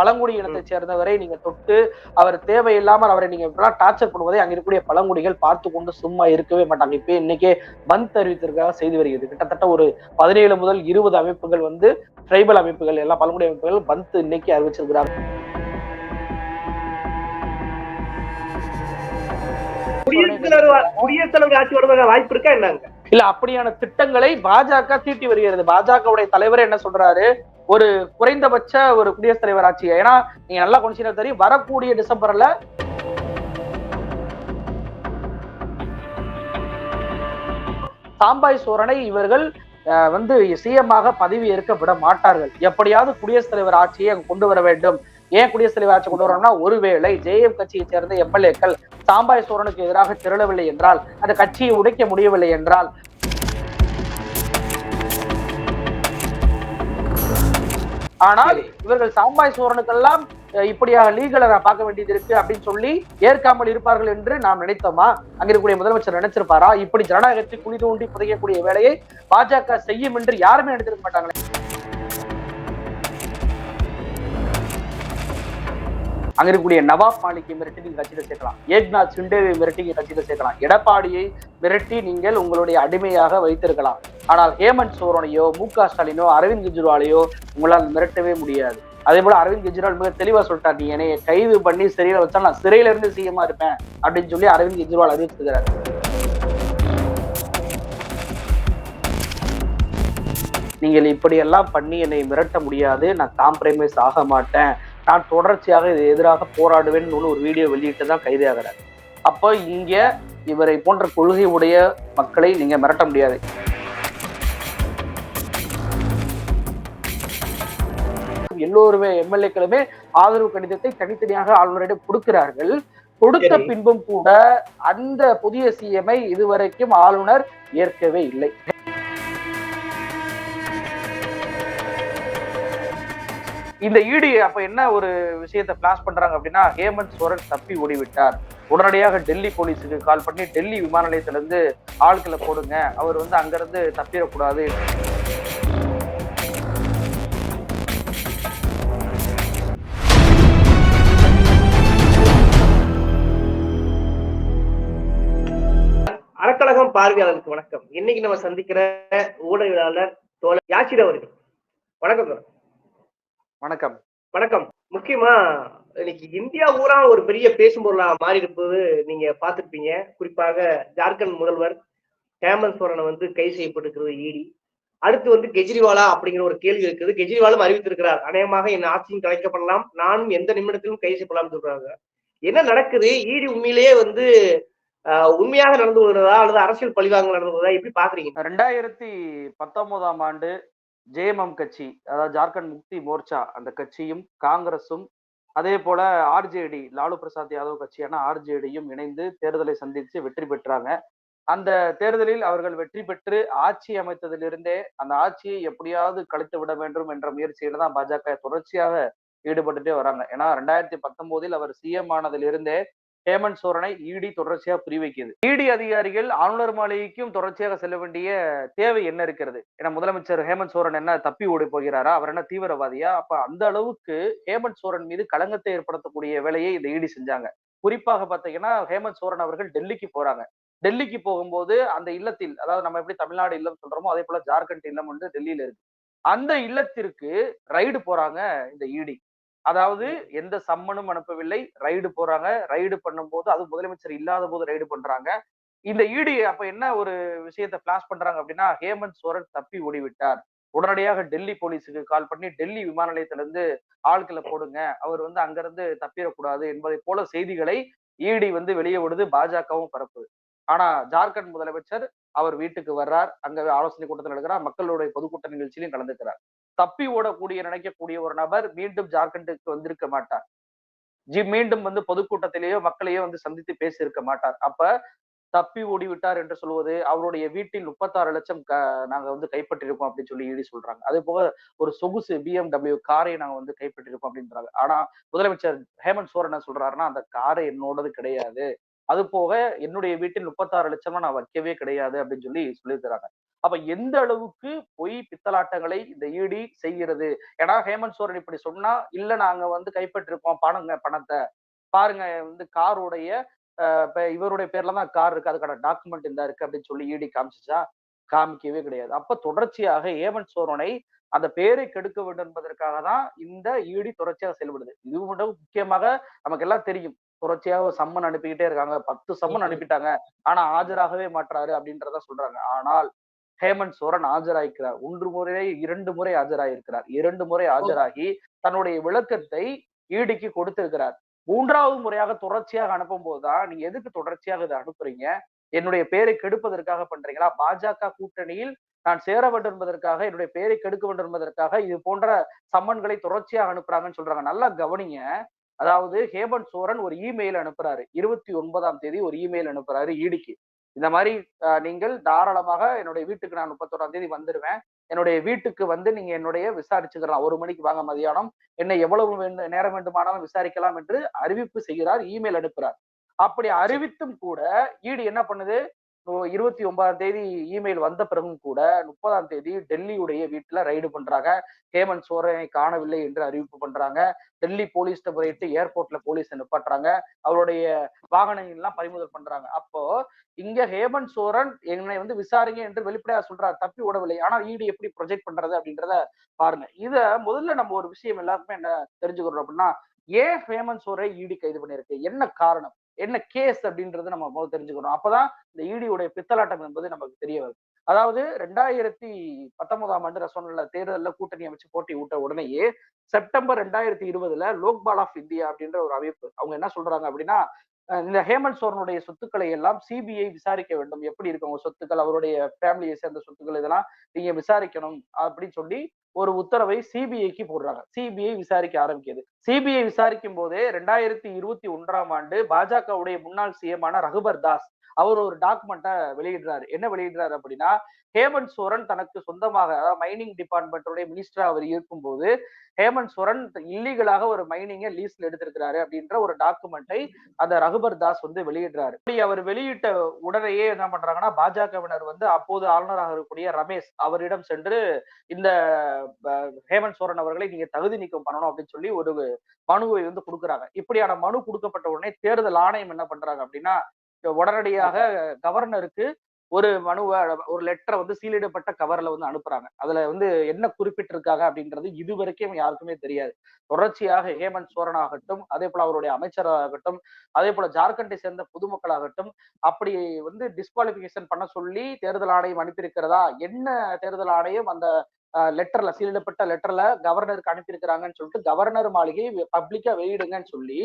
பழங்குடி இனத்தை சேர்ந்தவரை நீங்க தொட்டு அவர் தேவையில்லாமல் அவரை நீங்க இப்படிலாம் டார்ச்சர் பண்ணுவதை அங்க இருக்கக்கூடிய பழங்குடிகள் பார்த்து கொண்டு சும்மா இருக்கவே மாட்டாங்க. இப்ப இன்னைக்கே பந்த் அறிவித்திருக்காக செய்தி வருகிறது. கிட்டத்தட்ட ஒரு பதினேழு முதல் இருபது அமைப்புகள் வந்து ட்ரைபல் அமைப்புகள் எல்லா பழங்குடி அமைப்புகள் பந்த் இன்னைக்கு அறிவிச்சிருக்கிறாங்க. குடியரசுத் தலைவர் ஆட்சி வருவதற்கான வாய்ப்பு இருக்கா என்னங்க? இல்ல அப்படியான திட்டங்களை பாஜக தீட்டி வருகிறது. பாஜகவுடைய தலைவர் என்ன சொல்றாரு? ஒரு குறைந்தபட்ச ஒரு குடியரசுத் தலைவர் ஆட்சி ஏன்னா நீங்க நல்லா கொஞ்சம் தெரியும் வரக்கூடிய டிசம்பர்ல சாம்பாய் சோரனை இவர்கள் அஹ், வந்து சிஎம்மாக பதவி ஏற்க விட மாட்டார்கள். எப்படியாவது குடியரசுத் தலைவர் ஆட்சியை அங்க கொண்டு வர வேண்டும். ஏன் குடியரசுத் தலைவர் ஆட்சி கொண்டு வரணும்னா ஒருவேளை ஜேஎம் கட்சியை சேர்ந்த எம்எல்ஏக்கள் சாம்பாய் சோரனுக்கு எதிராக திரளவில்லை என்றால் அந்த கட்சியை உடைக்க முடியவில்லை என்றால் ஆனால் இவர்கள் சாம்பாய் சோரனுக்கெல்லாம் இப்படியாக லீகலை நான் பார்க்க வேண்டியது இருக்கு அப்படின்னு சொல்லி ஏற்காமல் இருப்பார்கள் என்று நாம் நினைத்தோமா? அங்க இருக்கக்கூடிய முதலமைச்சர் நினைச்சிருப்பாரா? இப்படி ஜனநாயகத்தை குழி தோண்டி புதைக்கக்கூடிய வேலையை பாஜக செய்யும் என்று யாருமே நினைத்திருக்க மாட்டாங்களே. அங்க இருக்கக்கூடிய நவாப் மாலிக்கை மிரட்டி நீங்க கட்சியில சேர்க்கலாம். ஏக்நாத் சிண்டேவை மிரட்டி நீங்க கட்சியில சேர்க்கலாம். எடப்பாடியை மிரட்டி நீங்கள் உங்களுடைய அடிமையாக வைத்திருக்கலாம். ஆனால் ஹேமந்த் சோரனையோ மு க ஸ்டாலினோ அரவிந்த் கெஜ்ரிவாலையோ உங்களால் மிரட்டவே முடியாது. அதே போல அரவிந்த் கெஜ்ரிவால் மிக தெளிவா சொல்லிட்டார் நீ என்னைய கைது பண்ணி சிறையில வச்சா நான் சிறையில இருந்து சிஎம்மா இருப்பேன் அப்படின்னு சொல்லி அரவிந்த் கெஜ்ரிவால் அறிவிச்சிருக்கிறார் நீங்கள் இப்படியெல்லாம் பண்ணி என்னை மிரட்ட முடியாது. நான் காம்ப்ரமைஸ் ஆக மாட்டேன். நான் தொடர்ச்சியாக இது எதிராக போராடுவேன்னு ஒரு வீடியோ வெளியிட்டு தான் கைதாகிறார். அப்போ இங்க இவரை போன்ற கொள்கை உடைய மக்களை நீங்க மிரட்ட முடியாது. எல்லோருமே எம்எல்ஏக்களுமே ஆதரவு கடிதத்தை தனித்தனியாக ஆளுநரிடம் கொடுக்கிறார்கள். கொடுத்த. பின்பும் கூட அந்த புதிய சிஎம்ஐ இதுவரைக்கும் ஆளுநர் ஏற்கவே இல்லை. இந்த இடி அப்ப என்ன ஒரு விஷயத்தை பிளாஸ் பண்றாங்க அப்படின்னா ஹேமந்த் சோரன் தப்பி ஓடிவிட்டார். உடனடியாக டெல்லி போலீஸுக்கு கால் பண்ணி டெல்லி விமான நிலையத்துல இருந்து ஆட்களை போடுங்க. அவர் வந்து அங்கிருந்து தப்பிடக்கூடாது. அறக்கழகம் பார்வையாளருக்கு வணக்கம். இன்னைக்கு நம்ம சந்திக்கிற ஊடகவியலாளர் தோழர் யாச்சிட அவர்கள். வணக்கம் தோழர். வணக்கம். வணக்கம். முக்கியமா இன்னைக்கு இந்தியா ஊரா ஒரு பெரிய பேசும் பொருளா மாறி இருப்பது நீங்க பார்த்திருப்பீங்க. குறிப்பாக ஜார்க்கண்ட் முதல்வர் ஹேமந்த் சோரனை வந்து கைது செய்யப்பட்டிருக்கிறது ஈடி அடுத்து வந்து கெஜ்ரிவாலா அப்படிங்கிற ஒரு கேள்வி இருக்குது. கெஜ்ரிவாலும் அறிவித்திருக்கிறார். அநேகமாக என் ஆட்சியும் கலைக்கப்படலாம். நானும் எந்த நிமிடத்திலும் கைது செய்யப்படலாம் சொல்றாங்க. என்ன நடக்குது? ஈடி உண்மையிலேயே வந்து உண்மையாக நடந்து வருகிறதா? அல்லது அரசியல் பழிவாங்க நடந்து வருதா எப்படி பாக்குறீங்க ரெண்டாயிரத்தி பத்தொன்பதாம் ஆண்டு ஜேஎம்எம் கட்சி அதாவது ஜார்க்கண்ட் முக்தி மோர்ச்சா அந்த கட்சியும் காங்கிரஸும் அதே போல ஆர்ஜேடி லாலு பிரசாத் யாதவ் கட்சியான ஆர்ஜேடியும் இணைந்து தேர்தலை சந்தித்து வெற்றி பெற்றாங்க. அந்த தேர்தலில் அவர்கள் வெற்றி பெற்று ஆட்சி அமைத்ததிலிருந்தே அந்த ஆட்சியை எப்படியாவது கழித்து விட வேண்டும் என்ற முயற்சியில தான் பாஜக தொடர்ச்சியாக ஈடுபட்டுட்டே வராங்க. ஏன்னா ரெண்டாயிரத்தி பத்தொன்பதில் அவர் சிஎம் ஆனதிலிருந்தே ஹேமந்த் சோரனை இடி தொடர்ச்சியாக குறிவைக்குது இடி அதிகாரிகள் ஆளுநர் மாளிகைக்கும் தொடர்ச்சியாக செல்ல வேண்டிய தேவை என்ன இருக்கிறது? ஏன்னா முதலமைச்சர் ஹேமந்த் சோரன் என்ன தப்பி ஓடி போகிறாரா? அவர் என்ன தீவிரவாதியா? அப்ப அந்த அளவுக்கு ஹேமந்த் சோரன் மீது களங்கத்தை ஏற்படுத்தக்கூடிய வேலையை இந்த இடி செஞ்சாங்க. குறிப்பாக பாத்தீங்கன்னா ஹேமந்த் சோரன் அவர்கள் டெல்லிக்கு போறாங்க. டெல்லிக்கு போகும்போது அந்த இல்லத்தில் அதாவது நம்ம எப்படி தமிழ்நாடு இல்லம் சொல்றோமோ அதே போல ஜார்க்கண்ட் இல்லம் வந்து டெல்லியில இருக்கு. அந்த இல்லத்திற்கு ரைடு போறாங்க இந்த இடி அதாவது எந்த சம்மனும் அனுப்பவில்லை. ரைடு போறாங்க. ரைடு பண்ணும்போது அது முதலமைச்சர் இல்லாத போது ரைடு பண்றாங்க. இந்த இடி அப்ப என்ன ஒரு விஷயத்தை பிளாஸ் பண்றாங்க அப்படின்னா ஹேமந்த் சோரன் தப்பி ஓடிவிட்டார். உடனடியாக டெல்லி போலீஸுக்கு கால் பண்ணி டெல்லி விமான நிலையத்திலிருந்து ஆட்களை போடுங்க. அவர் வந்து அங்கிருந்து தப்பிடக்கூடாது என்பதை போல செய்திகளை இடி வந்து வெளியே விடுது. பாஜகவும் பரப்புது. ஆனா ஜார்க்கண்ட் முதலமைச்சர் அவர் வீட்டுக்கு வர்றார். அங்க ஆலோசனை கூட்டத்தில் நடக்கிறார் மக்களுடைய பொதுக்கூட்ட நிகழ்ச்சியிலும் கலந்துக்கிறார். தப்பி ஓடக்கூடிய நினைக்கக்கூடிய ஒரு நபர் மீண்டும் ஜார்க்கண்டுக்கு வந்திருக்க மாட்டார். ஜி மீண்டும் வந்து பொதுக்கூட்டத்திலேயோ மக்களையோ வந்து சந்தித்து பேசியிருக்க மாட்டார். அப்ப தப்பி ஓடி விட்டார் என்று சொல்வது அவருடைய வீட்டில் முப்பத்தாறு லட்சம் க நாங்க வந்து கைப்பற்றிருக்கோம் அப்படின்னு சொல்லி ஈடி சொல்றாங்க. அதே போக ஒரு சொகுசு பிஎம்டபிள்யூ காரை நாங்க வந்து கைப்பற்றிருக்கோம் அப்படின்றாங்க. ஆனா முதலமைச்சர் ஹேமந்த் சோரன் என்ன சொல்றாருன்னா அந்த காரை என்னோடது கிடையாது. அது போக என்னுடைய வீட்டில் முப்பத்தாறு லட்சமா நான் வைக்கவே கிடையாது அப்படின்னு சொல்லி சொல்லியிருக்கிறாங்க. அப்ப எந்த அளவுக்கு பொய் பித்தலாட்டங்களை இந்த ஈடி செய்கிறது? ஏன்னா ஹேமந்த் சோரன் இப்படி சொன்னா இல்ல நாங்க வந்து கைப்பற்றிருக்கோம் பணங்க பணத்தை. பாருங்க வந்து காருடைய இவருடைய பேர்ல தான் கார் இருக்கு அதுக்கான டாக்குமெண்ட் இந்த இருக்கு அப்படின்னு சொல்லி ஈடி காமிச்சிச்சா? காமிக்கவே கிடையாது. அப்ப தொடர்ச்சியாக ஹேமந்த் சோரனை அந்த பேரை கெடுக்க வேண்டும் என்பதற்காக தான் இந்த ஈடி தொடர்ச்சியாக செயல்படுது. இது விட முக்கியமாக நமக்கு எல்லாம் தெரியும். தொடர்ச்சியாக சம்மன் அனுப்பிக்கிட்டே இருக்காங்க. பத்து சம்மன் அனுப்பிட்டாங்க. ஆனா ஆஜராகவே மாட்டாரு அப்படின்றத சொல்றாங்க. ஆனால் ஹேமந்த் சோரன் ஆஜராயிருக்கிறார் ஒன்று முறை இரண்டு முறை ஆஜராயிருக்கிறார். இரண்டு முறை ஆஜராகி தன்னுடைய விளக்கத்தை ஈடிக்கு கொடுத்திருக்கிறார். மூன்றாவது முறையாக தொடர்ச்சியாக அனுப்பும் போதுதான் நீங்க எதுக்கு தொடர்ச்சியாக இதை அனுப்புறீங்க? என்னுடைய பேரை கெடுப்பதற்காக பண்றீங்களா? பாஜக கூட்டணியில் நான் சேர வேண்டும் என்பதற்காக என்னுடைய பேரை கெடுக்க வேண்டும் என்பதற்காக இது போன்ற சம்மன்களை தொடர்ச்சியாக அனுப்புறாங்கன்னு சொல்றாங்க. நல்லா கவனிங்க. அதாவது ஹேமந்த் சோரன் ஒரு இமெயில் அனுப்புறாரு. இருபத்தி ஒன்பதாம் தேதி ஒரு இமெயில் அனுப்புறாரு ஈடிக்கு. இந்த மாதிரி நீங்கள் தாராளமாக என்னுடைய வீட்டுக்கு நான் முப்பத்தோராம் தேதி வந்துடுவேன் என்னுடைய வீட்டுக்கு வந்து நீங்க என்னுடைய விசாரிச்சுக்கலாம். ஒரு மணிக்கு வாங்க மதியானம். என்னை எவ்வளவு வேண்டும் நேரம் வேண்டுமானாலும் விசாரிக்கலாம் என்று அறிவிப்பு செய்கிறார் இமெயில் அனுப்புறார் அப்படி அறிவித்தும் கூட ஈடு என்ன பண்ணுது? இருபத்தி ஒன்பதாம் தேதி இமெயில் வந்த பிறகும் கூட முப்பதாம் தேதி டெல்லியுடைய வீட்டுல ரைடு பண்றாங்க. ஹேமந்த் சோரனை காணவில்லை என்று அறிவிப்பு பண்றாங்க. டெல்லி போலீஸ் போயிட்டு ஏர்போர்ட்ல போலீஸ் நிப்பாட்டுறாங்க. அவருடைய வாகனங்கள் எல்லாம் பறிமுதல் பண்றாங்க. அப்போ இங்க ஹேமந்த் சோரன் என்னை வந்து விசாரிங்க என்று வெளிப்படையா சொல்றாரு. தப்பி விடவில்லை ஆனா ஈடு எப்படி ப்ரொஜெக்ட் பண்றது அப்படின்றத பாருங்க. இத முதல்ல நம்ம ஒரு விஷயம் எல்லாருக்குமே என்ன தெரிஞ்சுக்கிறோம் அப்படின்னா ஏன் ஹேமந்த் சோரை ஈடி கைது பண்ணிருக்கு என்ன காரணம்? என்ன கேஸ் அப்படின்றது நம்ம முதல்ல தெரிஞ்சுக்கணும். அப்பதான் இந்த ஈடியுடைய பித்தலாட்டம் என்பது நமக்கு தெரிய வரும். அதாவது ரெண்டாயிரத்தி பத்தொன்பதாம் ஆண்டு ரசோனில் தேர்தலில் கூட்டணி அமைச்சு போட்டி விட்ட உடனேயே செப்டம்பர் ரெண்டாயிரத்தி இருபதுல லோக்பால் ஆஃப் இந்தியா அப்படின்ற ஒரு அமைப்பு அவங்க என்ன சொல்றாங்க அப்படின்னா இந்த ஹேமந்த் சோரனுடைய சொத்துக்களை எல்லாம் சிபிஐ விசாரிக்க வேண்டும். எப்படி இருக்கு அவங்க சொத்துக்கள் அவருடைய ஃபேமிலியை சேர்ந்த சொத்துக்கள் இதெல்லாம் நீங்க விசாரிக்கணும் அப்படின்னு சொல்லி ஒரு உத்தரவை சிபிஐக்கு போடுறாங்க. சிபிஐ விசாரிக்க ஆரம்பிக்குது. சிபிஐ விசாரிக்கும் போதே ரெண்டாயிரத்தி இருபத்தி ஒன்றாம் ஆண்டு பாஜகவுடைய முன்னாள் சிஎமான ரகுபர் தாஸ் அவர் ஒரு டாக்குமெண்ட்டை வெளியிடுறாரு. என்ன வெளியிடுறாரு அப்படின்னா ஹேமந்த் சோரன் தனக்கு சொந்தமாக அதாவது மைனிங் டிபார்ட்மெண்ட்டோடைய மினிஸ்டரா அவர் இருக்கும்போது ஹேமந்த் சோரன் இல்லீகலாக ஒரு மைனிங்கை லீஸ்ல எடுத்திருக்கிறாரு அப்படின்ற ஒரு டாக்குமெண்ட்டை அந்த ரகுபர் தாஸ் வந்து வெளியிடுறாரு. அப்படி அவர் வெளியிட்ட உடனேயே என்ன பண்றாங்கன்னா பாஜகவினர் வந்து அப்போது ஆளுநராக இருக்கக்கூடிய ரமேஷ் அவரிடம் சென்று இந்த ஹேமந்த் சோரன் அவர்களை நீங்க தகுதி நீக்கம் பண்ணணும் அப்படின்னு சொல்லி ஒரு மனுவை வந்து கொடுக்குறாங்க. இப்படியான மனு கொடுக்கப்பட்ட உடனே தேர்தல் ஆணையம் என்ன பண்றாங்க அப்படின்னா உடனடியாக கவர்னருக்கு ஒரு மனுவை ஒரு லெட்டரை வந்து சீலிடப்பட்ட கவர்ல வந்து அனுப்புறாங்க. அதுல வந்து என்ன குறிப்பிட்டிருக்காங்க அப்படின்றது இது வரைக்கும் யாருக்குமே தெரியாது. தொடர்ச்சியாக ஹேமந்த் சோரன் ஆகட்டும் அதே போல அவருடைய அமைச்சராகட்டும் அதே போல ஜார்க்கண்டை சேர்ந்த பொதுமக்களாகட்டும் அப்படி வந்து டிஸ்குவாலிபிகேஷன் பண்ண சொல்லி தேர்தல் ஆணையம் அனுப்பியிருக்கிறதா? என்ன தேர்தல் ஆணையம் அந்த லெட்டர்ல சீலிடப்பட்ட லெட்டர்ல கவர்னருக்கு அனுப்பியிருக்கிறாங்கன்னு சொல்லிட்டு கவர்னர் மாளிகை பப்ளிக்கா வெளியிடுங்கன்னு சொல்லி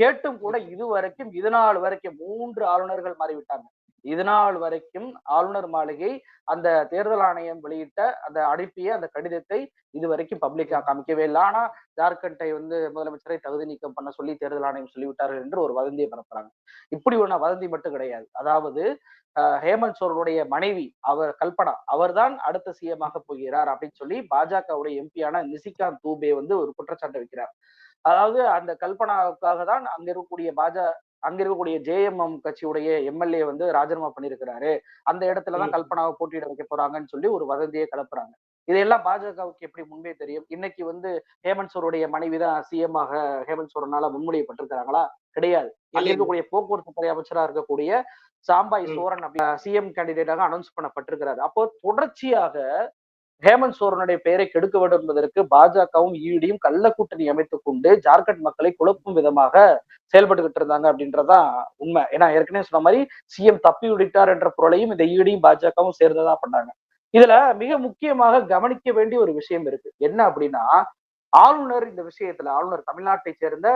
கேட்டும் கூட இது வரைக்கும் இது நாள் வரைக்கும் மூன்று ஆளுநர்கள் மாறிவிட்டாங்க. இதனால் வரைக்கும் ஆளுநர் மாளிகை அந்த தேர்தல் ஆணையம் வெளியிட்ட அந்த அனுப்பிய அந்த கடிதத்தை இது வரைக்கும் பப்ளிக்கா காமிக்கவே இல்லை. ஆனா ஜார்க்கண்டை வந்து முதலமைச்சரை தகுதி நீக்கம் பண்ண சொல்லி தேர்தல் ஆணையம் சொல்லிவிட்டார்கள் என்று ஒரு வதந்தியை பரப்புறாங்க. இப்படி ஒண்ணு வதந்தி மட்டும் கிடையாது. அதாவது ஹேமந்த் சோரனுடைய மனைவி அவர் கல்பனா அவர்தான் அடுத்த சிஎம் ஆக போகிறார் அப்படின்னு சொல்லி பாஜகவுடைய எம்பியான நிசிகாந்த் தூபே வந்து ஒரு குற்றச்சாட்டு வைக்கிறார். அதாவது அந்த கல்பனாவுக்காக தான் அங்க இருக்கக்கூடிய பாஜ அங்க இருக்கக்கூடிய ஜேஎம்எம் கட்சியுடைய எம்எல்ஏ வந்து ராஜினாமா பண்ணியிருக்கிறாரு அந்த இடத்துலதான். கல்பனாவை போட்டியிட வைக்க போறாங்கன்னு சொல்லி ஒரு வதந்தியை கிளப்புறாங்க இதெல்லாம் பாஜகவுக்கு எப்படி முன்பே தெரியும் இன்னைக்கு வந்து ஹேமந்த் சோருடைய மனைவி தான் சிஎம் ஆக ஹேமந்த் சோரனால முன்மொழியப்பட்டிருக்கிறாங்களா கிடையாது அங்க. இருக்கக்கூடிய போக்குவரத்து துறை அமைச்சரா இருக்கக்கூடிய சாம்பாய். சோரன் சிஎம் கேண்டிடேட்டாக அனௌன்ஸ் பண்ணப்பட்டிருக்கிறாரு அப்போ தொடர்ச்சியாக ஹேமந்த் சோரனுடைய பெயரை கெடுக்க வேண்டும் என்பதற்கு பாஜகவும் ஈடியும் கள்ள கூட்டணி அமைத்துக் கொண்டு ஜார்க்கண்ட் மக்களை குழப்பும் விதமாக செயல்பட்டுக்கிட்டு இருந்தாங்க அப்படின்றதுதான் உண்மை. ஏன்னா ஏற்கனவே சொன்ன மாதிரி சிஎம் தப்பி விட்டார் என்ற பொருளையும் இந்த ஈடியும் பாஜகவும் சேர்ந்ததா பண்ணாங்க. இதுல மிக முக்கியமாக கவனிக்க வேண்டிய ஒரு விஷயம் இருக்கு. என்ன அப்படின்னா ஆளுநர் இந்த விஷயத்துல ஆளுநர் தமிழ்நாட்டை சேர்ந்த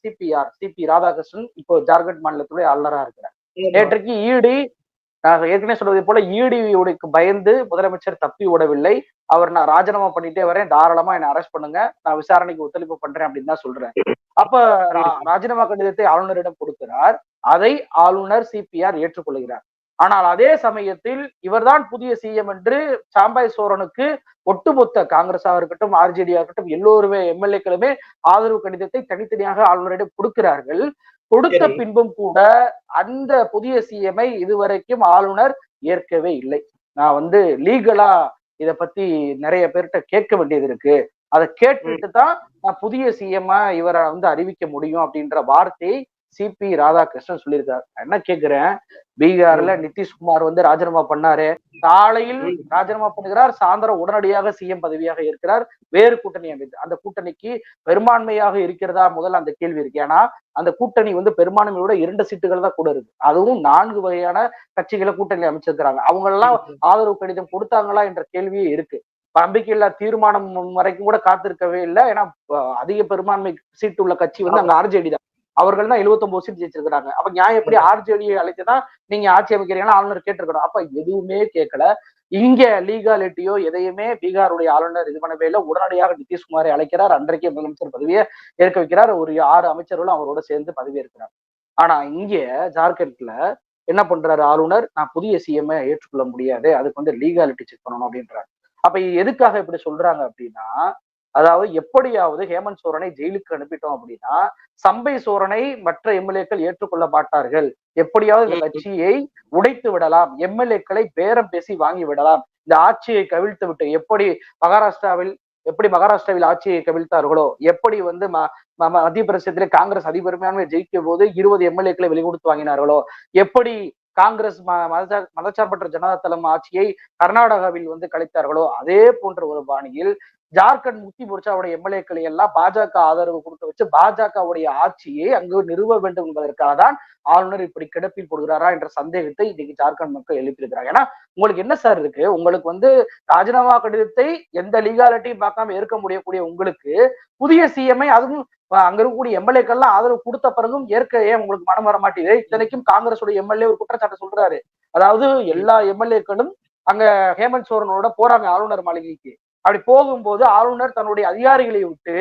சிபிஆர் சிபி ராதாகிருஷ்ணன் இப்போ ஜார்க்கண்ட் மாநிலத்துடைய ஆளுநரா இருக்கிறார். நேற்றைக்கு ஈடி நான் ஏற்கனவே சொல்வதை போல ஈடியுடைக்கு பயந்து முதலமைச்சர் தப்பி விடவில்லை அவர் நான் ராஜினாமா பண்ணிட்டே வரேன். தாராளமா என்னை அரெஸ்ட் பண்ணுங்க. நான் விசாரணைக்கு ஒத்துழைப்பு பண்றேன் அப்படின்னு தான் சொல்றேன். அப்ப ரா- ராஜினாமா கடிதத்தை ஆளுநரிடம் கொடுக்கிறார். அதை ஆளுநர் சிபிஆர் ஏற்றுக்கொள்கிறார். ஆனால் அதே சமயத்தில் இவர்தான் புதிய சிஎம் என்று சாம்பாய் சோரனுக்கு ஒட்டுமொத்த காங்கிரஸாக இருக்கட்டும் ஆர்ஜேடியா இருக்கட்டும் எல்லோருமே எம்எல்ஏக்களுமே ஆதரவு கடிதத்தை தனித்தனியாக ஆளுநரிடம் கொடுக்கிறார்கள். கொடுத்த. பின்பும் கூட அந்த புதிய சிஎம்ஐ இதுவரைக்கும் ஆளுநர் ஏற்கவே இல்லை. நான் வந்து லீகலா இத பத்தி நிறைய பேர்கிட்ட கேட்க வேண்டியது இருக்கு. அதை கேட்டுட்டு தான் நான் புதிய சிஎம்மா இவரை வந்து அறிவிக்க முடியும் அப்படின்ற வார்த்தையை சிபி ராதாகிருஷ்ணன் சொல்லியிருக்காரு. என்ன கேக்குறேன்? பீகார்ல நிதிஷ்குமார் வந்து ராஜினாமா பண்ணாரு. காலையில். ராஜினாமா பண்ணுகிறார் சாயந்தரம் உடனடியாக சிஎம் பதவியாக இருக்கிறார். வேறு கூட்டணி அமைத்து அந்த கூட்டணிக்கு பெரும்பான்மையாக இருக்கிறதா முதல்ல அந்த கேள்வி இருக்கு. ஏன்னா அந்த கூட்டணி வந்து பெரும்பான்மையோட இரண்டு சீட்டுகள் தான் கூட இருக்கு. அதுவும் நான்கு வகையான கட்சிகளை கூட்டணி அமைச்சிருக்கிறாங்க. அவங்க எல்லாம் ஆதரவு கடிதம் கொடுத்தாங்களா என்ற கேள்வியே இருக்கு. நம்பிக்கையில்லா தீர்மானம் வரைக்கும் கூட காத்திருக்கவே இல்லை. ஏன்னா அதிக பெரும்பான்மை சீட்டு உள்ள கட்சி வந்து அங்க ஆர்ஜேடி தான். அவர்கள் தான் 79 சீட் ஜெயிச்சிருக்கிறாங்க. அப்ப நியாயம் எப்படி ஆர்ஜேடியை அழைத்துதான் நீங்க ஆட்சி அமைக்கிறீங்கன்னா ஆளுநர் கேட்டிருக்கணும் அப்ப எதுவுமே கேட்கல. இங்க லீகாலிட்டியோ எதையுமே பீகாருடைய ஆளுநர் இது பண்ணவே இல்லை. உடனடியாக நிதிஷ்குமாரை அழைக்கிறார். அன்றைக்கே முதலமைச்சர் பதவியை ஏற்க வைக்கிறார். ஒரு ஆறு அமைச்சர்களும் அவரோட சேர்ந்து பதவி ஏற்கிறார். ஆனா இங்க ஜார்க்கண்ட்ல என்ன பண்றாரு ஆளுநர்? நான் புதிய சிஎம் ஏற்றுக்கொள்ள முடியாது. அதுக்கு வந்து லீகாலிட்டி செக் பண்ணணும் அப்படின்றாரு. அப்ப எதுக்காக இப்படி சொல்றாங்க அப்படின்னா அதாவது எப்படியாவது ஹேமந்த் சோரனை ஜெயிலுக்கு அனுப்பிட்டோம் அப்படின்னா சம்பை சோரனை மற்ற எம்எல்ஏக்கள் ஏற்றுக்கொள்ள மாட்டார்கள். எப்படியாவது இந்த. கட்சியை உடைத்து விடலாம். எம்எல்ஏக்களை பேரம் பேசி வாங்கி விடலாம். இந்த ஆட்சியை கவிழ்த்து விட்டு எப்படி மகாராஷ்டிராவில் எப்படி மகாராஷ்டிராவில் ஆட்சியை கவிழ்த்தார்களோ எப்படி வந்து மத்திய பிரதேசத்திலே காங்கிரஸ் அதிபெரும்பான்மை ஜெயிக்கும் போது இருபது எம்எல்ஏக்களை வெளிக்கொடுத்து வாங்கினார்களோ எப்படி காங்கிரஸ் மதச்சார்பற்ற ஜனதா தளம் ஆட்சியை கர்நாடகாவில் வந்து கலைத்தார்களோ அதே போன்ற ஒரு பாணியில் ஜார்க்கண்ட் முக்தி மோர்ச்சாவுடைய எம்எல்ஏக்களை எல்லாம் பாஜக ஆதரவு கொடுக்க வச்சு பாஜகவுடைய ஆட்சியை அங்கு நிறுவ வேண்டும் என்பதற்காக தான் ஆளுநர் இப்படி கிடப்பில் போடுகிறாரா என்ற சந்தேகத்தை இன்னைக்கு ஜார்க்கண்ட் மக்கள் எழுப்பியிருக்கிறாங்க. ஏன்னா உங்களுக்கு என்ன சார் இருக்கு? உங்களுக்கு வந்து ராஜினாமா கடிதத்தை எந்த லீகாலிட்டியும் பார்க்காம ஏற்க முடியக்கூடிய உங்களுக்கு புதிய சிஎம்ஐ அதுவும் அங்க இருக்கக்கூடிய எம்எல்ஏக்கள்லாம் ஆதரவு கொடுத்த பிறகும் ஏற்கவே உங்களுக்கு மனம் வர மாட்டேங்குது இத்தனைக்கும் காங்கிரஸோட எம்எல்ஏ ஒரு குற்றச்சாட்டை சொல்றாரு. அதாவது எல்லா எம்எல்ஏக்களும் அங்க ஹேமந்த் சோரனோட போறாங்க ஆளுநர் மாளிகைக்கு. அப்படி போகும்போது ஆளுநர் தன்னுடைய அதிகாரிகளை விட்டு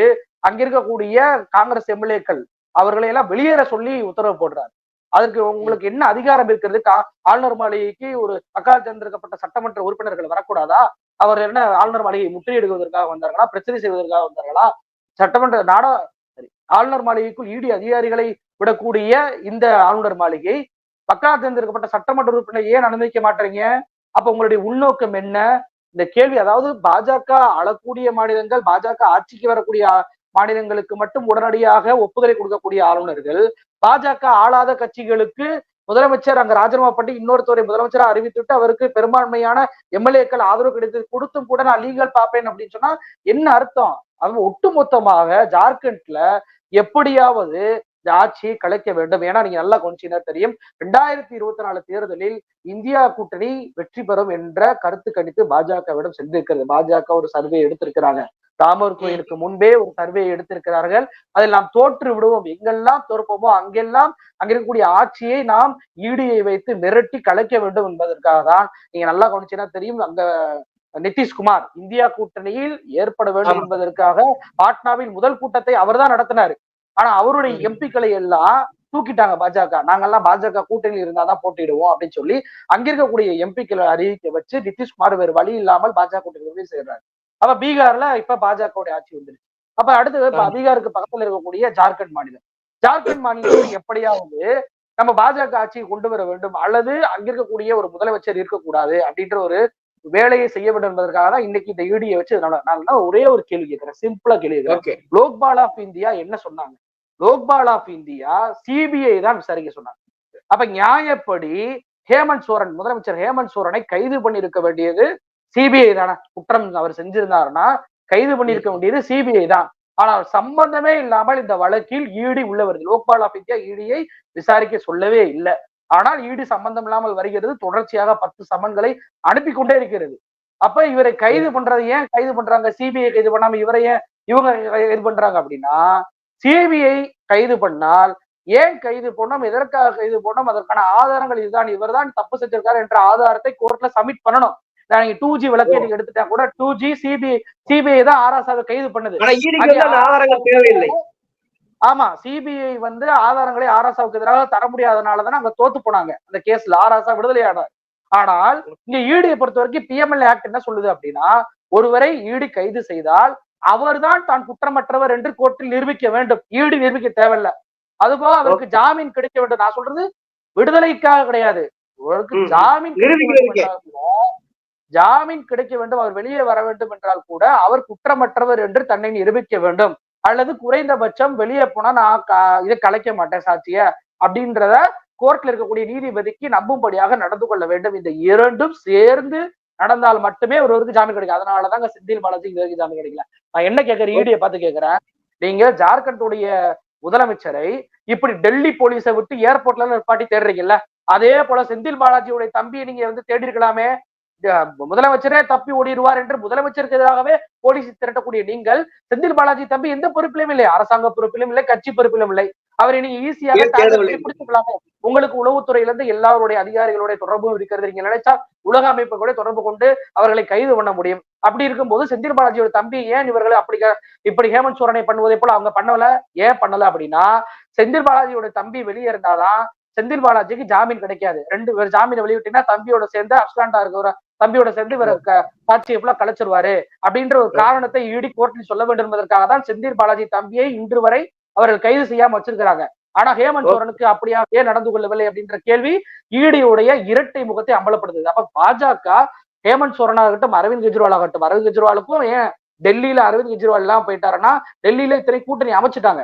அங்க இருக்கக்கூடிய காங்கிரஸ் எம்எல்ஏக்கள் அவர்களை எல்லாம் வெளியேற சொல்லி உத்தரவு போடுறாரு. அதற்கு உங்களுக்கு என்ன அதிகாரம் இருக்கிறது? ஆளுநர் மாளிகைக்கு ஒரு அக்கால் தேர்ந்தெடுக்கப்பட்ட சட்டமன்ற உறுப்பினர்கள் வரக்கூடாதா? அவர் என்ன ஆளுநர் மாளிகையை முற்றுகையிடுவதற்காக வந்தார்களா? பிரச்சனை செய்வதற்காக வந்தார்களா? சட்டமன்ற நாடா சரி ஆளுநர் மாளிகைக்குள் இடி அதிகாரிகளை விடக்கூடிய இந்த ஆளுநர் மாளிகை பக்கா தேர்ந்தெடுக்கப்பட்ட சட்டமன்ற உறுப்பினர் ஏன் அனுமதிக்க மாட்டீங்க? அப்ப உங்களுடைய உள்நோக்கம் என்ன? இந்த கேள்வி அதாவது பாஜக ஆளக்கூடிய மாநிலங்கள் பாஜக ஆட்சிக்கு வரக்கூடிய மாநிலங்களுக்கு மட்டும் உடனடியாக ஒப்புதலை கொடுக்கக்கூடிய ஆளுநர்கள் பாஜக ஆளாத கட்சிகளுக்கு முதலமைச்சர் அங்க ராஜினாமா பண்ணி இன்னொருத்தரை முதலமைச்சராக அறிவித்துட்டு அவருக்கு பெரும்பான்மையான எம்எல்ஏக்கள் ஆதரவு கிடைத்து கொடுத்தும் கூட நான் லீகல் பார்ப்பேன் அப்படின்னு சொன்னா என்ன அர்த்தம்? அது ஒட்டுமொத்தமாக ஜார்க்கண்ட்ல எப்படியாவது இந்த ஆட்சியை கலைக்க வேண்டும். ஏன்னா நீங்க நல்லா கொஞ்சம் தெரியும். ரெண்டாயிரத்தி இருபத்தி நாலு தேர்தலில் இந்தியா கூட்டணி வெற்றி பெறும் என்ற கருத்து கணிப்பு பாஜகவிடம் சென்றிருக்கிறது. பாஜக ஒரு சர்வே எடுத்திருக்கிறாங்க. ராமர் கோயிலுக்கு முன்பே ஒரு சர்வே எடுத்திருக்கிறார்கள். அதில் நாம் தோற்று விடுவோம். எங்கெல்லாம் தோற்போமோ அங்கெல்லாம் அங்க இருக்கக்கூடிய ஆட்சியை நாம் ஈடியை வைத்து மிரட்டி கலைக்க வேண்டும் என்பதற்காக தான் நீங்க நல்லா கவனிச்சீங்கன்னா தெரியும். அங்க நிதிஷ்குமார் இந்தியா கூட்டணியில் ஏற்பட வேண்டும். என்பதற்காக பாட்னாவில் முதல் கூட்டத்தை அவர்தான் நடத்தினாரு. ஆனா அவருடைய. எம்பிக்களை எல்லாம் தூக்கிட்டாங்க பாஜக நாங்கெல்லாம் பாஜக கூட்டணியில் இருந்தாதான் போட்டிடுவோம் அப்படின்னு சொல்லி அங்க இருக்கக்கூடிய எம்பிக்களை அறிவிக்க வச்சு நிதிஷ்குமார் வேறு வழி இல்லாமல் பாஜக கூட்டணி சேர்றாரு அப்ப பீகார்ல இப்ப பாஜகவுடைய ஆட்சி வந்துருச்சு அப்ப அடுத்து இப்ப ஆமா. பீகாருக்கு பக்கத்துல இருக்கக்கூடிய ஜார்க்கண்ட் மாநிலம் ஜார்க்கண்ட் மாநிலத்தில் எப்படியாவது நம்ம பாஜக ஆட்சியை கொண்டு வர வேண்டும் அல்லது அங்க இருக்கக்கூடிய ஒரு முதலமைச்சர் இருக்கக்கூடாது அப்படின்ற ஒரு வேலையை செய்ய வேண்டும் என்பதற்காக தான் இன்னைக்கு இந்த ஈடியை வச்சு நான் ஒரே ஒரு கேள்வி கேட்கிறேன். சிம்பிளா கேள்வி கேட்கிறேன். லோக்பால் ஆஃப் இந்தியா என்ன சொன்னாங்க? லோக்பால் ஆஃப் இந்தியா சிபிஐ தான் விசாரிக்க சொன்னாங்க. அப்ப நியாயப்படி ஹேமந்த் சோரன் முதலமைச்சர் ஹேமந்த் சோரனை கைது பண்ணியிருக்க வேண்டியது சிபிஐ தானே. குற்றம் அவர் செஞ்சிருந்தாருன்னா கைது பண்ணியிருக்க வேண்டியது சிபிஐ தான். ஆனால் சம்பந்தமே இல்லாமல் இந்த வழக்கில் ஈடி உள்ள வருது. லோக்பால் ஆஃப் இந்தியா ஈடியை விசாரிக்க சொல்லவே இல்லை. ஆனால் ஈடி சம்பந்தம் இல்லாமல் வருகிறது. தொடர்ச்சியாக பத்து சமன்களை அனுப்பி கொண்டே இருக்கிறது. அப்ப இவரை கைது பண்றது ஏன் கைது பண்றாங்க? சிபிஐ கைது பண்ணாம இவரை ஏன் இவங்க கைது பண்றாங்க அப்படின்னா சிபிஐ கைது பண்ணால் ஏன் கைது பண்ணோம்? எதற்காக கைது பண்ணோம்? அதற்கான ஆதாரங்கள் இதுதான். இவர்தான் தப்பு செஞ்சிருக்காரு என்ற ஆதாரத்தை கோர்ட்ல சப்மிட் பண்ணணும். நான் நீங்க டூ ஜி வழக்கை நீங்க எடுத்துட்டா கூட டூ ஜி சிபிஐ சிபிஐ தான் ஆராசாவை கைது பண்ணுது. ஆமா சிபிஐ வந்து ஆதாரங்களை ஆராசாவுக்கு எதிராக தர முடியாதனாலதான் அங்க தோத்து போனாங்க. அந்த கேஸ்ல ஆராசா விடுதலை ஆனார். ஆனால் இங்க ஈடியை பொறுத்த வரைக்கும் பிஎம்எல் ஆக்ட் என்ன சொல்லுது அப்படின்னா ஒருவரை ஈடி கைது செய்தால் அவர்தான் தான் குற்றமற்றவர் என்று கோர்ட்டில் நிரூபிக்க வேண்டும். ஈடு நிரூபிக்க தேவையில்ல. அதுபோக அவருக்கு ஜாமீன் கிடைக்க வேண்டும். நான் சொல்றது விடுதலைக்காக கிடையாது. அவருக்கு. ஜாமீன் ஜாமீன் கிடைக்க வேண்டும். அவர் வெளியே வர வேண்டும் என்றால் கூட அவர் குற்றமற்றவர் என்று தன்னை நிரூபிக்க வேண்டும். அல்லது குறைந்தபட்சம் வெளியே போனா நான் இதை கலைக்க மாட்டேன் சாட்சிய அப்படின்றத கோர்ட்ல இருக்கக்கூடிய நீதிபதிக்கு நம்பும்படியாக நடந்து கொள்ள வேண்டும். இந்த இரண்டும் சேர்ந்து நடந்தால் மட்டுமே ஒருவருக்கு ஜாமீன் கிடைக்கும். அதனாலதாங்க செந்தில் பாலாஜி இது வரைக்கும் ஜாமீன் கிடைக்கல. நான் என்ன கேட்கறேன் ஈடியை பார்த்து கேட்கிறேன் நீங்க ஜார்க்கண்டுடைய முதலமைச்சரை இப்படி டெல்லி போலீஸை விட்டு ஏர்போர்ட்ல நிற்பாட்டி தேடுறீங்கல்ல அதே போல செந்தில் பாலாஜியுடைய தம்பியை நீங்க வந்து தேடி இருக்கலாமே முதலமைச்சரே தப்பி ஓடிடுவார் என்று முதலமைச்சருக்கு எதிராகவே போலீஸ் திரட்டக்கூடிய நீங்கள் செந்தில் பாலாஜி தம்பி எந்த பொறுப்பிலும் இல்லை அரசாங்க பொறுப்பிலும் இல்லை கட்சி பொறுப்பிலும் இல்லை. அவரை நீங்க ஈஸியாக? பிடிச்சுக்கலாமே உங்களுக்கு உளவுத்துறையில இருந்து எல்லாருடைய அதிகாரிகளுடைய தொடர்பும் இருக்கிறது. நீங்க நினைச்சா உலக அமைப்பு கூட தொடர்பு கொண்டு அவர்களை கைது பண்ண முடியும். அப்படி இருக்கும்போது செந்தில் பாலாஜியோட தம்பி ஏன் இவர்களை அப்படி இப்படி ஹேமந்த் சோரனை பண்ணுவதை போல அவங்க பண்ணல? ஏன் பண்ணல அப்படின்னா செந்தில் பாலாஜியோட தம்பி வெளியே இருந்தாதான் செந்தில் பாலாஜிக்கு ஜாமீன் கிடைக்காது. ரெண்டு பேர் ஜாமீன் வெளியிட்டீங்கன்னா தம்பியோட சேர்ந்து அப்சாண்டா இருக்கிற தம்பியோட சேர்ந்து இவர் சாட்சியை ஃபுல்லா கலைச்சிருவாரு. அப்படின்ற ஒரு காரணத்தை இடி கோர்ட்டில் சொல்ல வேண்டும் என்பதற்காக தான் செந்தில் பாலாஜி தம்பியை இன்று வரை அவர்கள் கைது செய்யாம வச்சிருக்கிறாங்க. ஆனா ஹேமந்த் சோரனுக்கு அப்படியா ஏன் நடந்து கொள்ளவில்லை அப்படின்ற கேள்வி ஈடியுடைய இரட்டை முகத்தை அம்பலப்படுத்துது. அப்ப பாஜக ஹேமந்த் சோரன் ஆகட்டும் அரவிந்த் கெஜ்ரிவால் ஆகட்டும் அரவிந்த் கெஜ்ரிவாலுக்கும் ஏன் டெல்லியில அரவிந்த் கெஜ்ரிவால் எல்லாம் போயிட்டாருன்னா டெல்லியில இத்தனை கூட்டணி அமைச்சிட்டாங்க.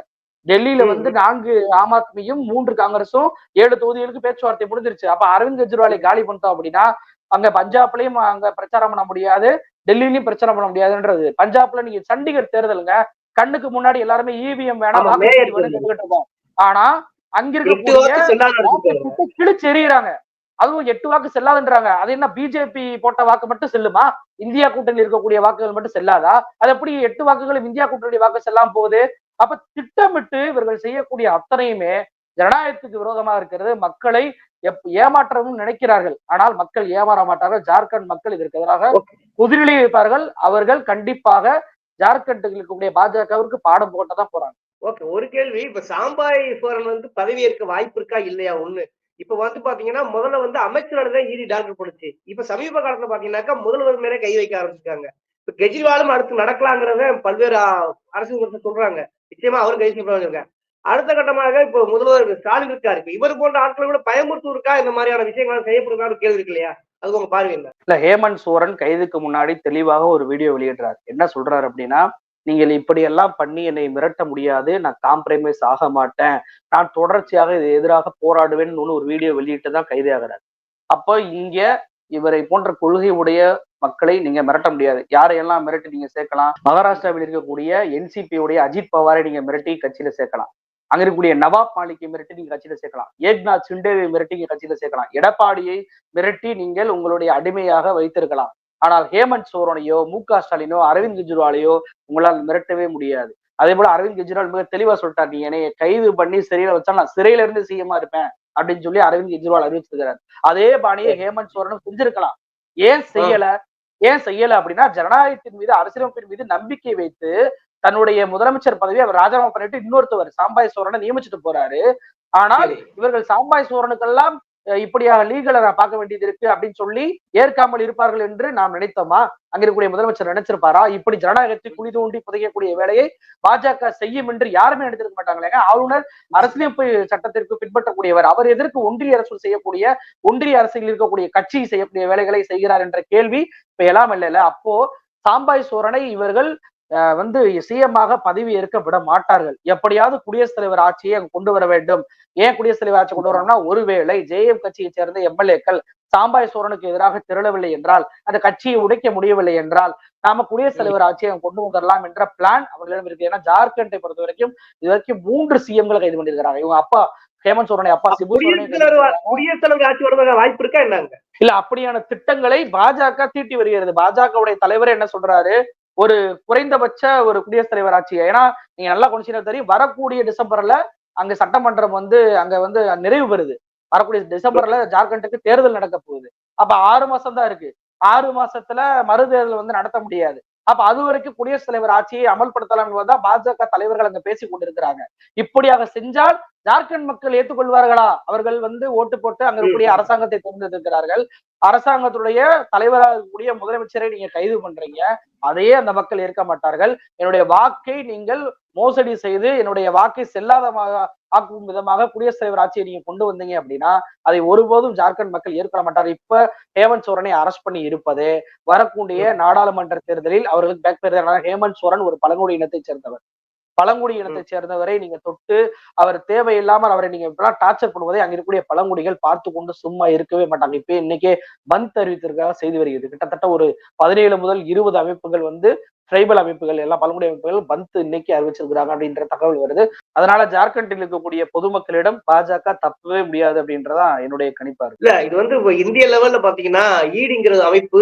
டெல்லியில. வந்து நான்கு ஆம் ஆத்மியும் மூன்று காங்கிரஸும் ஏழு தொகுதிகளுக்கு பேச்சுவார்த்தை முடிஞ்சிருச்சு. அப்ப அரவிந்த் கெஜ்ரிவாலை காலி பண்ணிட்டோம் அப்படின்னா அங்க பஞ்சாப்லயும் அங்க பிரச்சாரம் பண்ண முடியாது டெல்லியிலயும் பிரச்சாரம் பண்ண முடியாதுன்றது. பஞ்சாப்ல நீங்க சண்டிகர் தேர்தலுங்க கண்ணுக்கு முன்னாடி எல்லாருமே இவிஎம் வேணாம் சொல்லிட்டு இருக்கோம் ஆனா அங்க வாக்கு கிழிச்சு எறிகிறாங்க அதுவும் எட்டு வாக்கு செல்லாதுன்றாங்க. அது என்ன பிஜேபி போட்ட வாக்கு மட்டும் செல்லுமா? இந்தியா கூட்டணி இருக்கக்கூடிய வாக்குகள் மட்டும் செல்லாதா? அது எப்படி எட்டு வாக்குகளும் இந்தியா கூட்டணி வாக்கு செல்லாம போகுது? அப்ப திட்டமிட்டு இவர்கள் செய்யக்கூடிய அத்தனையுமே ஜனநாயகத்துக்கு விரோதமா இருக்கிறது. மக்களை எப்- ஏமாற்றவும் நினைக்கிறார்கள். ஆனால் மக்கள் ஏமாற மாட்டார்கள். ஜார்க்கண்ட் மக்கள் இதற்கு எதிராக குதிரையிலே இருப்பார்கள் அவர்கள் கண்டிப்பாக ஜார்க்கண்டுக்கு இருக்கக்கூடிய பாஜகவிற்கு பாடம் போட்டதான் போறாங்க. ஓகே ஒரு கேள்வி. இப்ப சாம்பாய் சோரன் வந்து பதவி ஏற்க வாய்ப்பு இருக்கா? இல்லையா? ஒண்ணு. இப்ப வந்து பாத்தீங்கன்னா முதல்ல வந்து அமைச்சரோட தான் ஈடி டாக்டர் பண்ணுச்சு இப்ப சமீப காலத்துல பாத்தீங்கன்னாக்கா முதல்வர் மேலே கை வைக்க ஆரம்பிச்சிருக்காங்க. இப்ப கெஜ்ரிவாலும் அடுத்து நடக்கலாங்கிறத பல்வேறு அரசு சொல்றாங்க. நிச்சயமா அவரும் கை செய்யப்படுவாங்க அடுத்த கட்டமாக இப்போ முதல்வர் ஸ்டாலின் இருக்காரு. இப்ப இவர் போன்ற ஆட்களை கூட பயமுறுத்துவதற்கா இந்த மாதிரியான விஷயங்கள் செய்யப்படுறதா கேள்வி இருக்கு இல்லையா அது உங்க பார்வை இல்ல ஹேமந்த் சோரன் கைதுக்கு முன்னாடி தெளிவாக ஒரு வீடியோ வெளியிடுறாரு. என்ன சொல்றாரு அப்படின்னா நீங்கள் இப்படி எல்லாம் பண்ணி என்னை மிரட்ட முடியாது. நான் காம்ப்ரமைஸ் ஆக மாட்டேன். நான் தொடர்ச்சியாக இது எதிராக போராடுவேன்னு ஒரு வீடியோ வெளியிட்டு தான் கைது ஆகிறார் அப்போ இங்க இவரை போன்ற கொள்கை உடைய மக்களை நீங்க மிரட்ட முடியாது. யாரையெல்லாம் மிரட்டி நீங்க சேர்க்கலாம்? மகாராஷ்டிராவில் இருக்கக்கூடிய என்சிபி உடைய அஜித் பவாரை நீங்க மிரட்டி கட்சியில சேர்க்கலாம். அங்க இருக்கக்கூடிய நவாப் மாலிக்கை மிரட்டி நீங்க கட்சியில சேர்க்கலாம். ஏக்நாத் சிண்டேவை மிரட்டி நீங்க கட்சியில சேர்க்கலாம். எடப்பாடியை மிரட்டி நீங்கள் உங்களுடைய அடிமையாக வைத்திருக்கலாம். ஆனால் ஹேமந்த் சோரனையோ மு க ஸ்டாலினோ அரவிந்த் கெஜ்ரிவாலையோ உங்களால் மிரட்டவே முடியாது. அதே போல அரவிந்த் கெஜ்ரிவால் மிக தெளிவா சொல்லிட்டார் நீ என்னைய கைது பண்ணி சிறையில வச்சா நான் சிறையில இருந்து சிஎம்மா இருப்பேன் அப்படின்னு சொல்லி அரவிந்த் கெஜ்ரிவால் அறிவிச்சிருக்கிறார் அதே பாணியை ஹேமந்த் சோரனும் செஞ்சிருக்கலாம். ஏன் செய்யல? ஏன் செய்யல அப்படின்னா ஜனநாயகத்தின் மீது அரசியலமைப்பின் மீது நம்பிக்கை வைத்து தன்னுடைய முதலமைச்சர் பதவியை அவர் ராஜினாமா பண்ணிட்டு இன்னொருத்தவர் சாம்பாய் சோரனை நியமிச்சுட்டு போறாரு. ஆனால். இவர்கள் சாம்பாய் சோரனுக்கெல்லாம் இப்படியாக லீகலை நான் பார்க்க வேண்டியது இருக்கு அப்படின்னு சொல்லி ஏற்காமல் இருப்பார்கள் என்று நாம் நினைத்தோமா? அங்க இருக்கக்கூடிய முதலமைச்சர் நினைச்சிருப்பாரா? இப்படி ஜனநாயகத்தை குழி தோண்டி புதைக்கக்கூடிய வேலையை பாஜக செய்யும் என்று யாருமே நினைத்திருக்க மாட்டாங்களேங்க ஆளுநர் அரசியலமைப்பு சட்டத்திற்கு பின்பற்றக்கூடியவர் அவர் எதற்கு ஒன்றிய அரசு செய்யக்கூடிய ஒன்றிய அரசில் இருக்கக்கூடிய கட்சி செய்யக்கூடிய வேலைகளை செய்கிறார் என்ற கேள்வி இப்ப எல்லாம் இல்லைல்ல அப்போ சாம்பாய் சோரனை இவர்கள் வந்து சிஎம்மாக பதவி ஏற்க விட மாட்டார்கள். எப்படியாவது குடியரசுத் தலைவர் ஆட்சியை அங்க கொண்டு வர வேண்டும். ஏன் குடியரசுத் தலைவர் ஆட்சி கொண்டு வரணும்னா ஒருவேளை ஜேஎம் கட்சியை சேர்ந்த எம்எல்ஏக்கள் சாம்பாய் சோரனுக்கு எதிராக திரளவில்லை என்றால் அந்த கட்சியை உடைக்க முடியவில்லை என்றால் நாம குடியரசுத் தலைவர் ஆட்சியை அங்க கொண்டு வந்துடலாம் என்ற பிளான் அவர்களிடம் இருக்கு. ஏன்னா ஜார்க்கண்டை பொறுத்த வரைக்கும் இது வரைக்கும் மூன்று சிஎம்களை கைது பண்ணியிருக்கிறாங்க. இவங்க அப்பா ஹேமந்த் சோரனை அப்பா சிபு குடியரசுத் தலைவர் குடியரசுத் தலைவர் ஆட்சி வருவதற்கு வாய்ப்பு இருக்கா என்னங்க? இல்ல அப்படியான திட்டங்களை பாஜக தீட்டி வருகிறது. பாஜகவுடைய தலைவர் என்ன சொல்றாரு? ஒரு குறைந்தபட்ச ஒரு குடியரசுத் தலைவர் ஆட்சி ஏன்னா நீங்க நல்லா கொஞ்சம் தெரியும் வரக்கூடிய டிசம்பர்ல அங்க சட்டமன்றம் வந்து அங்க வந்து நிறைவு பெறுது. வரக்கூடிய டிசம்பர்ல ஜார்க்கண்டுக்கு தேர்தல் நடக்க போகுது. அப்ப ஆறு மாசம் தான் இருக்கு. ஆறு மாசத்துல மறுதேர்தல் வந்து நடத்த முடியாது. அப்ப அது வரைக்கும் குடியரசுத் தலைவர் ஆட்சியை அமல்படுத்தலாம் என்பதுதான் பாஜக தலைவர்கள் அங்க பேசிக் கொண்டிருக்கிறாங்க. இப்படியாக செஞ்சால் ஜார்க்கண்ட் மக்கள் ஏற்றுக்கொள்வார்களா அவர்கள் வந்து ஓட்டு போட்டு அங்க இருக்கக்கூடிய அரசாங்கத்தை தேர்ந்தெடுக்கிறார்கள். அரசாங்கத்துடைய தலைவராக இருக்கக்கூடிய முதலமைச்சரை நீங்க கைது பண்றீங்க. அதையே அந்த மக்கள் ஏற்க மாட்டார்கள். என்னுடைய வாக்கை நீங்கள் மோசடி செய்து என்னுடைய வாக்கை செல்லாதமாக ஆக்கும் விதமாக குடியரசுத் தலைவர் ஆட்சியை நீங்க கொண்டு வந்தீங்க அப்படின்னா அதை ஒருபோதும் ஜார்க்கண்ட் மக்கள் ஏற்க மாட்டார் இப்ப ஹேமந்த் சோரனை அரஸ்ட் பண்ணி இருப்பது வரக்கூடிய நாடாளுமன்ற தேர்தலில் அவர்களுக்கு பேக் பெயர் ஹேமந்த் சோரன் ஒரு பழங்குடி இனத்தைச் சேர்ந்தவர் பழங்குடி இனத்தைச் சேர்ந்தவரை நீங்க தொட்டு அவர் தேவையில்லாமல் அவரை நீங்க இப்பெல்லாம் டார்ச்சர் பண்ணுவதை அங்க இருக்கக்கூடிய பழங்குடிகள் பார்த்து கொண்டு சும்மா இருக்கவே மாட்டாங்க. இப்ப இன்னைக்கே பந்த் அறிவித்திருக்காக செய்தி வருகிறது. கிட்டத்தட்ட ஒரு பதினேழு முதல் இருபது அமைப்புகள் வந்து ட்ரைபல் அமைப்புகள் எல்லாம் பழங்குடி அமைப்புகள் பந்த் இன்னைக்கு அறிவிச்சிருக்கிறாங்க அப்படின்ற தகவல் வருது. அதனால ஜார்க்கண்டில் இருக்கக்கூடிய பொதுமக்களிடம் பாஜக தப்பவே முடியாது அப்படின்றதான் என்னுடைய கணிப்பா இருக்கு. இல்ல இது வந்து இப்ப இந்திய லெவல்ல பாத்தீங்கன்னா ஈடிங்கிற அமைப்பு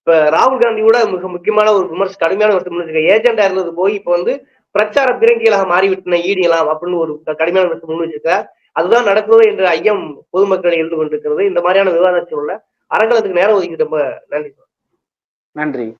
இப்ப ராகுல் காந்தி கூட மிக முக்கியமான ஒரு விமர்சனம் கடுமையான ஒரு விமர்சனம் ஏஜெண்டா இருந்தது போய் இப்ப வந்து பிரச்சார பிறங்கிகளாக மாறிவிட்டன ஈடியலாம் அப்படின்னு ஒரு கடுமையான விமர்சனம் முன் வச்சிருக்கார் அதுதான் நடக்குது என்ற ஐயம் பொதுமக்கள் எழுந்து கொண்டிருக்கிறது. இந்த மாதிரியான விவாதத்தில் உள்ள அரங்கலத்துக்கு நேரம் ஒதுக்கி ரொம்ப நன்றி. நன்றி.